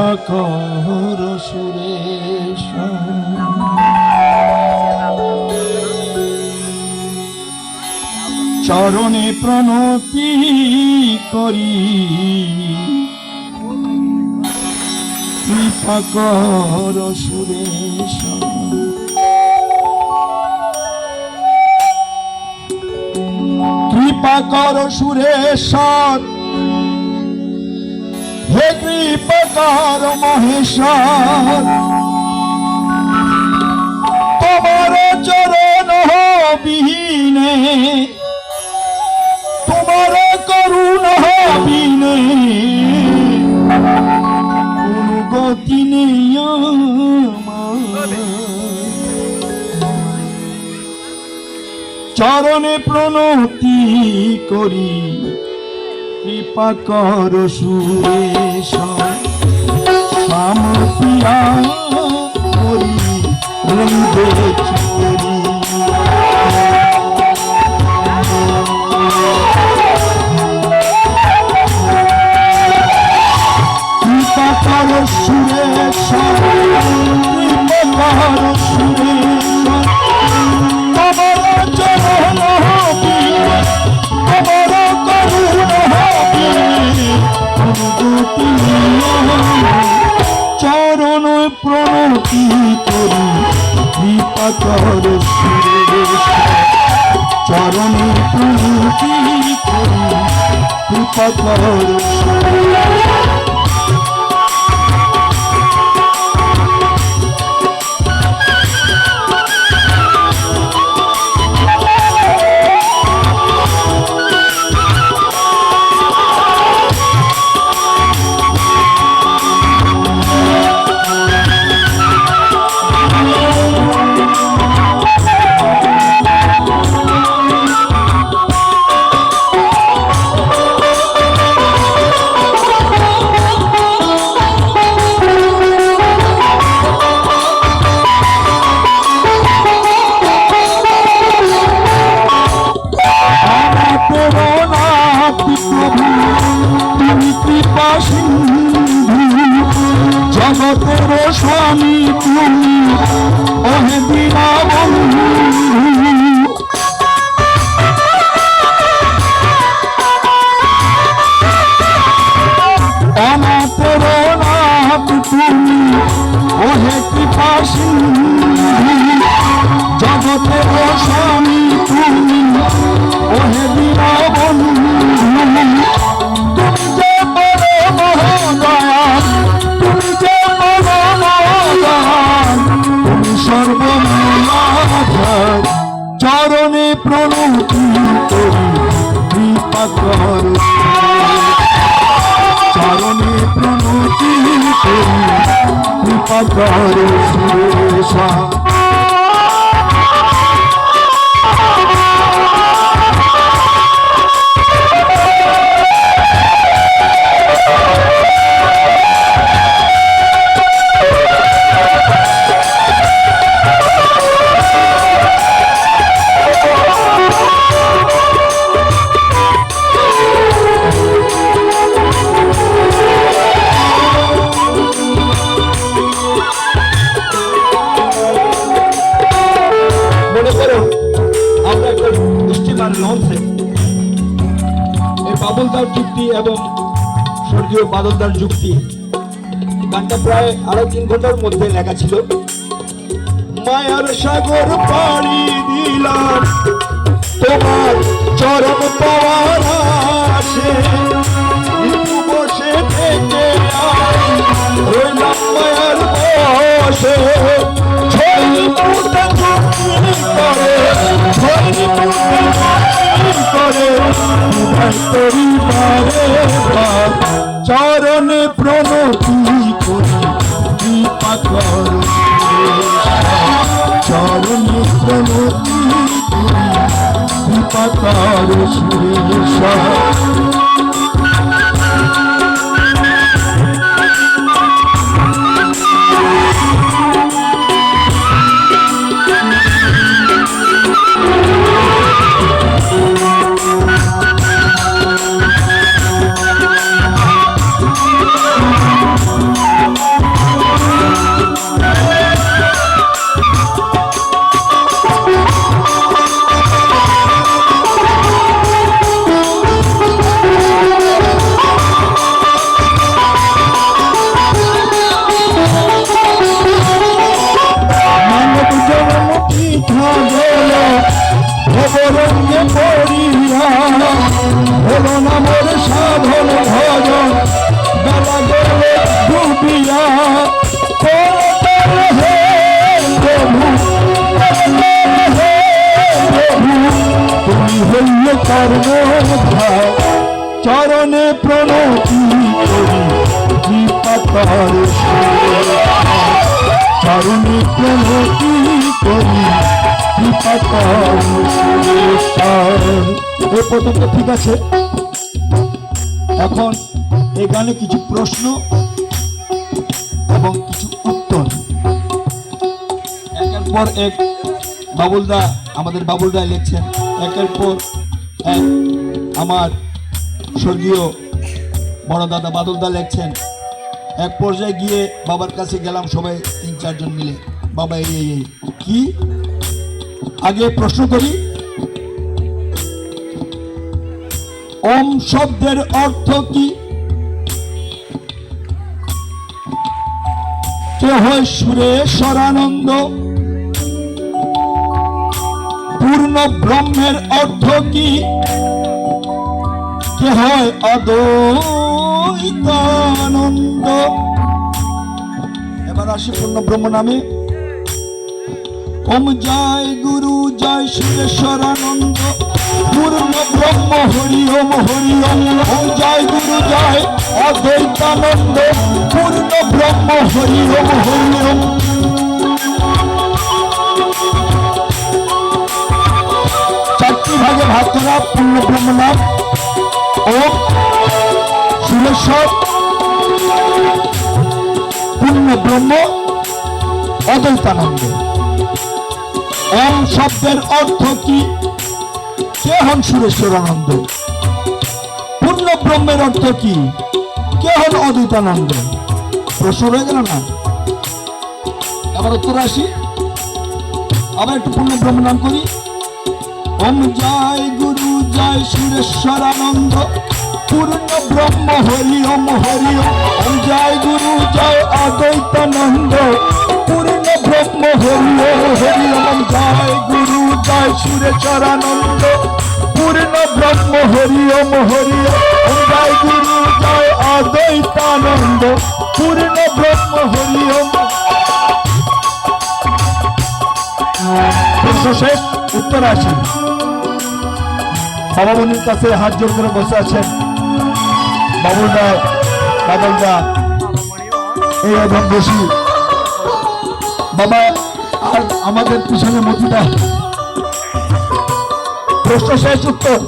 কৃপাকর সুরেশ চরণে প্রণতি করি। কৃপাকর সুরেশ কৃপাকর সুরেশ্বর হে কৃপকার মহেশ্বর তোমার চরণ বিহীনে তোমার করুণ বিনে গতি। চরণে প্রণতি করি কৃপা কর সুরেশ। শ্যাম রঙ্গে কৃপা কর সুরেশ। কৃপা কর সুরেশ চরণ প্রণতি করি কৃপা কর চরণ প্রণতি করি কৃপা কর চরণে প্রণতি কৃপা কর। চরণে প্রণতি কৃপা কর সুরেশা। বাদলদার যুক্তি। গানটা প্রায় আড়াই তিন ঘণ্টার মধ্যে লেখা ছিল। মায়ার সাগর পাড়ি দিলাম, তোমার চরম পাওয়ার আসে। বসে থেকে রইলাম মায়ার বসে। ছড়ি চরণে প্রণতি করি কৃপা করো। চরণে প্রণতি করি কৃপা করো সুরেশ হইলে কর্ম চরণে প্রণতি করি দীপাতার চরণে প্রণতি করি পর্যন্ত ঠিক আছে। এখন এই গানে কিছু প্রশ্ন এবং কিছু উত্তর। একের পর এক বাবুলদা, আমাদের বাবুলদা লিখছেন, একের পর আমার স্বর্গীয় বড় দাদা বাদলদা লিখছেন, এক পর্যায়ে গিয়ে বাবার কাছে গেলাম সবাই তিন চারজন মিলে। বাবা, এই এই কি? আগে প্রশ্ন করি। ওম শব্দের অর্থ কি? কে হয় সুরেশ্বরানন্দ পূর্ণ ব্রহ্মের অর্থ কি? কে হয় অদ্বৈতানন্দ? এবার আসি পূর্ণ ব্রহ্ম নামে। ওম জয় গুরু, জয় সুরেশ্বরানন্দ পূর্ণ ব্রহ্ম, হরি ওম হরি ওম। ওম জয় গুরু, জয় অদ্বৈতানন্দ। পূর্ণ ব্রহ্ম, হরি ওম হরি ওম। করা পূর্ণ ব্রহ্ম নাম ওম সুরেশ্বর। পূর্ণ ব্রহ্ম অদ্বৈতানন্দ। ওম শব্দের অর্থ কি? কে হন সুরেশ্বর আনন্দ? পূর্ণ ব্রহ্মের অর্থ কি? কে হন অদ্বৈতানন্দ? প্রশ্ন রয়ে গেল না? আবার উত্তর আসি। আবার একটু পূর্ণ ব্রহ্ম নাম করি। ওম জয়, গুরু জয়, সুরেশ্বরানন্দ। পূর্ণ ব্রহ্ম, হরি ওম হরি ওম। জয়, গুরু জয়, অদ্বৈতানন্দ। পূর্ণ ব্রহ্ম, হরি ওম হরি ওম। জয়, গুরু জয়, সুরেশ্বরানন্দ। পূর্ণ ব্রহ্ম, হরি ওম হরি ওম। জয়, গুরু জয়, অদ্বৈতানন্দ। পূর্ণ ব্রহ্ম, হরি ওম। শেষ, উত্তর আসি বাবামনির কাছে হাত জোর করে বসে আছেন। বাবুলদা বাদলদা এই এবং বসি। বাবা, আর আমাদের পিছনে মতিদা। প্রশ্ন শেষ উত্তর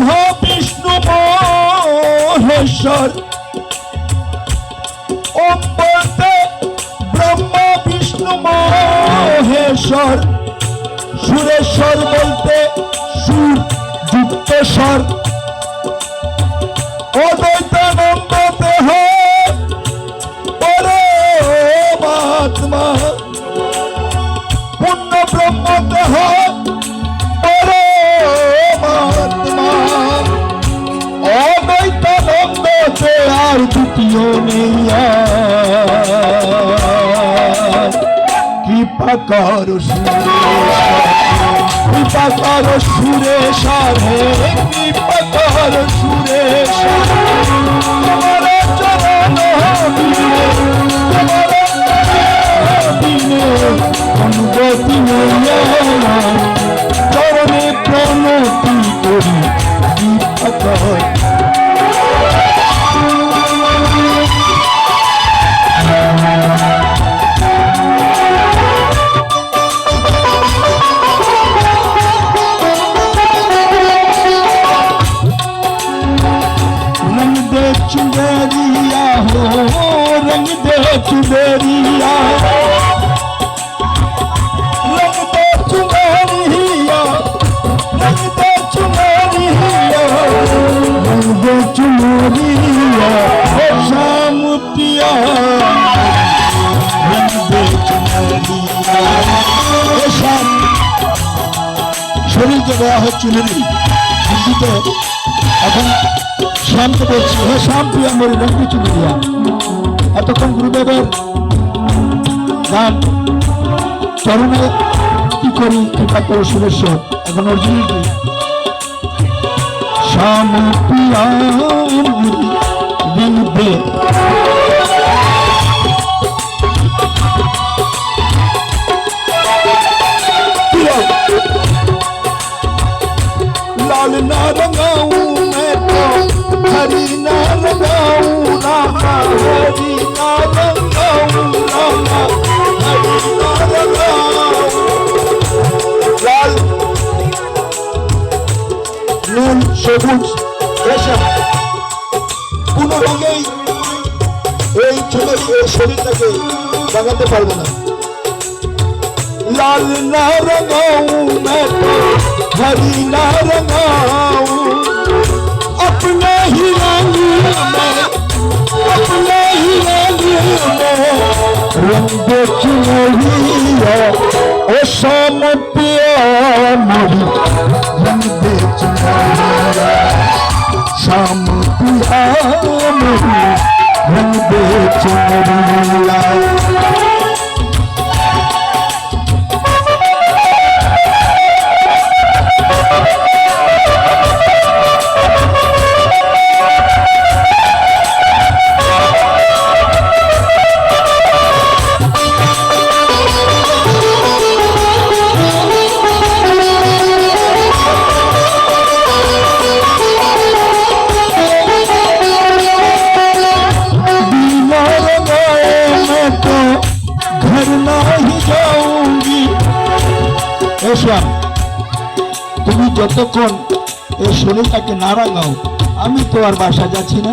ব্রহ্ম বিষ্ণু মহেশ্বর। ওম বলতে ব্রহ্ম বিষ্ণু মহেশ্বর। সুরেশ্বর বলতে সুর যুক্তেশ্বর। অদ্বৈতানন্দ কর কৃপা করো সুরেশ্বর হে কৃপা কর সুরেশ্বর তোমার চরণ তোমার অনুগতি चुनरिया हो रंग दे चुनरिया रंग दे चुनरिया रंग दे चुनरिया रंग दे चुनरिया ओ शाम पिया रंग दे चुनरिया ओ शाम শরীরকে দেওয়া হচ্ছে চুনরি হিন্দিতে এখন শ্যামকে বলছি এতক্ষণ গুরুদেবের গান, চরণে কি করি, কৃপা করে শুভেচ্ছ এখন অর্জুনটি লাল না রঙাও हरी ना रंगाऊं रामा हरी ना रंगाऊं रामा हरी ना रंगाऊं लाल নীল সবুজ রেশম কোনো রঙেই এই ছোট এই শরীরটাকে লাগাতে পারবে না लाल ना रंगाऊं मैं तो हरी দেখিয়া ও সমপ্রিয় মরি দেখিয়া সমপ্রিয় মরি দেখিয়া গোস্বাম তুমি যতক্ষণ এ শরীরটাকে না রাঙাও, আমি তো আর বাসা যাচ্ছি না।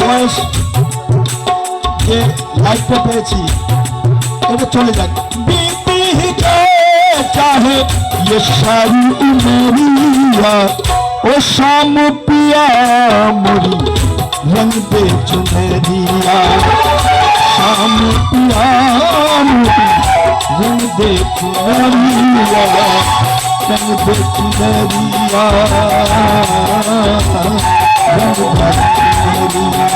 বয়স লাইফটা পেয়েছি এটা চলে যাক बीती ही जाए चाहे ये सारी उमरिया ओ शाम पिया मोरी रंग दे चुनरिया शाम पिया मोरी रंग दे चुनरिया रंग दे चुनरिया रंग दे चुनरिया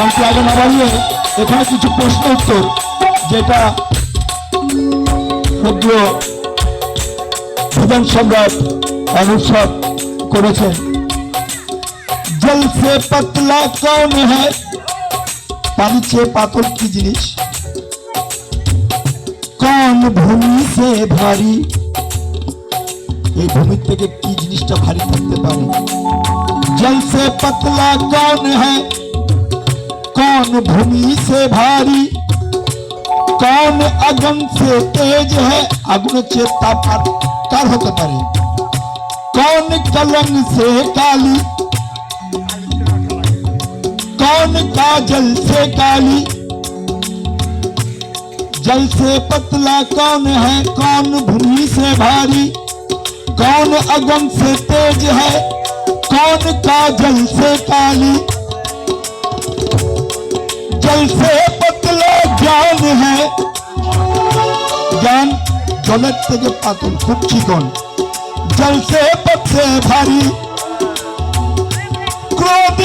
গানটি আগে না বাড়িয়ে এখানে কিছু প্রশ্ন উত্তর, যেটা সদ্য বিধান সম্রাট অনুৎসব করেছেন। জল সে পাতলা কৌন হ্যায় পানি চেয়ে পাতল কি জিনিস? কোন ভূমি সে ভারী। এই ভূমির থেকে কি জিনিসটা ভারী থাকতে পারে? জল সে পাতলা কৌন হ্যায় कौन भूमि से भारी? कौन अगन से तेज है? अग्न चेता पर कर होते कौन कलंग से काली? कौन काजल से काली? जल से पतला कौन है? कौन भूमि से भारी? कौन अगम से तेज है? कौन काजल से काली? जल से पतला ज्ञान है জ্ঞান জলের থেকে পাতল খুব চিকন জল সে পথে ভারী ক্রোধ